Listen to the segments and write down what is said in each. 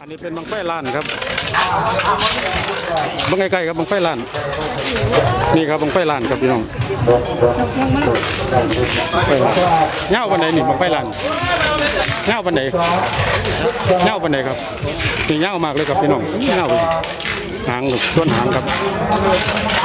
อันนี้เป็นบังไฟล้านครับบังใกล้ๆครับบังไฟล้าน นี่ครับบังไฟล้านครับพี่น้องไฟล้านเงาบันไดนี่บังไฟล้านเงาบันไดเงาบันไดครับนี่เงามากเลยครับพี่น้องเงาหางแบบต้นหางครับ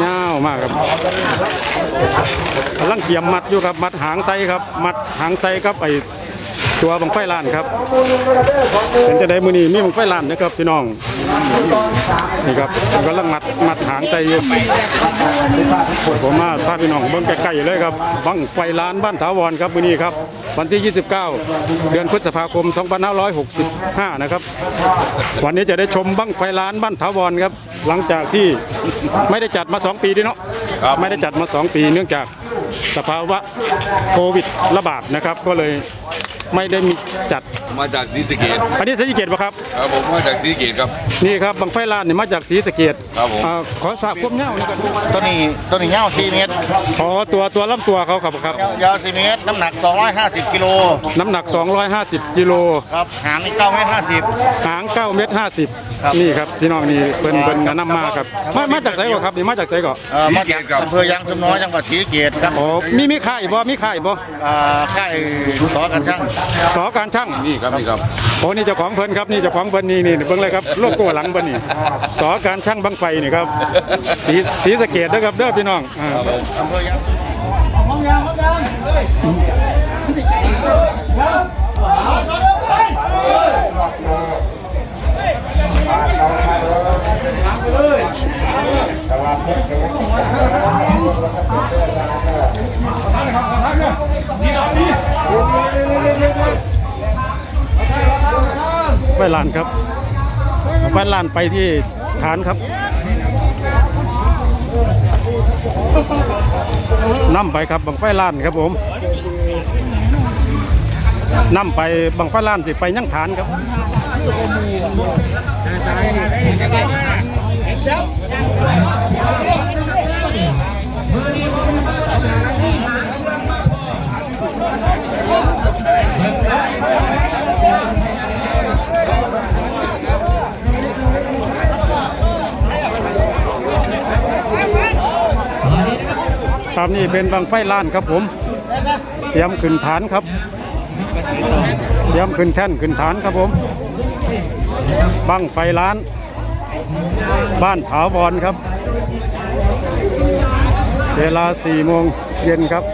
เงามากครับกำลังเตรียมมัดอยู่ครับ มัดหางไซครับ มัดหางไซครับไอ ตัวบังไฟล้านครับเป็นจะได้มือนี้มีบังไฟล้านนะครับพี่น้องนี่ครับกำลังมัดมัดหางใจอยู่ผมมาพาพี่น้องเบิ่งใกล้ๆเลยครับบังไฟล้านบ้านถาวรครับมื้อนี้ครับวันที่ 29 เดือนพฤษภาคม 2565 นะครับ วันนี้จะได้ชมบังไฟล้านบ้านถาวรครับ หลังจากที่ไม่ได้จัดมา 2 ปีดีเนาะครับไม่ได้จัดมา 2 ปีเนื่องจาก สภาวะโควิดระบาดนะครับ ก็เลยไม่ได้มีจัด มาจากศรีสะเกดอันนี้ศรีสะเกดปะครับ ครับผมมาจากศรีสะเกดครับ นี่ครับบังไฟลานนี่มาจากศรีสะเกดครับผม อ่าขอสาบควบเงานี่กันตัวนี้ตัวนี้ยาว4เมตรขอตัวตัวลำตัวเขาครับครับ ยาวยาว4เมตร น้ำหนัก 250 กิโลน้ำหนัก 250 กิโล ครับ หางนี่9เมตร50หาง 9 เมตร ครับ50นี่ครับพี่น้องนี่เพิ่นเพิ่นแนะนำมาครับมามาจากไสก่อนครับนี่มาจากไสก่อนเอ่อมาจากอำเภอยางซุมน้อยจังหวัดศรีสะเกษครับโอ้มีมีค่ายบ่มีค่ายบ่อ่าค่ายสอกันช่างสอการช่างนี่ครับนี่ครับโอ้นี่เจ้าของเพิ่นครับนี่เจ้าของเพิ่นนี่นี่เบิ่งเลยครับโลโก้หลังเพิ่นนี่สอการช่างบังไฟนี่ครับศรีศรีสะเกดนะครับเด้อพี่น้องอ่าอำเภอยาง ไฟลานครับไฟลานไปที่ฐานครับนำไปครับบังไฟลานครับผมนำไปบังไฟลานสิไปยังฐานครับ ครับนี่เป็นบังไฟล้านครับผม เตรียมขึ้นฐานครับ เตรียมขึ้นแท่นขึ้นฐานครับผม บังไฟล้าน บ้านถาวรครับ เวลา4โมงเย็นครับ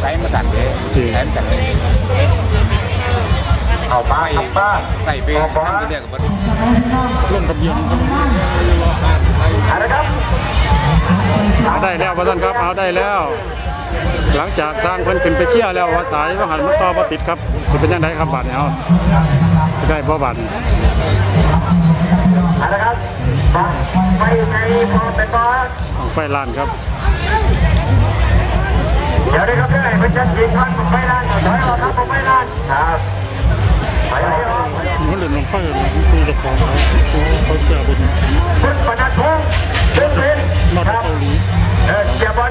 ใส่มาสั่นเลยใส่มาสั่นเลยเอาป้าครับป้าใส่ไปนั่งไปเรียกกับมันร่วมกับเย็นคอะไร ครับเอาได้แล้วพ่อท่านครับเอาได้แล้ว หลังจากสร้างเพิ่นขึ้นไปเที่ยวแล้วว่าสายว่าหันมันต่อบ่ติดครับสิเป็นยังไงครับบาดนี้เอาสิได้บ่บาดนี้อะไรครับไปไงพอเป็นบอสบังไฟล้านครับเดี๋ยวนะครับเพื่อนเป็นจัดยิงท่านผมไม่ลานถอยออกครับผมไม่ลานครับไปเลยออกมันเล่นลงไฟคือเจ้าของเขาเขาเสียบุญคุณปนัดพงศ์คุณเป็น มาครับเกาหลีเออเกียร์บอล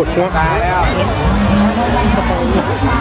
สุดเนาะ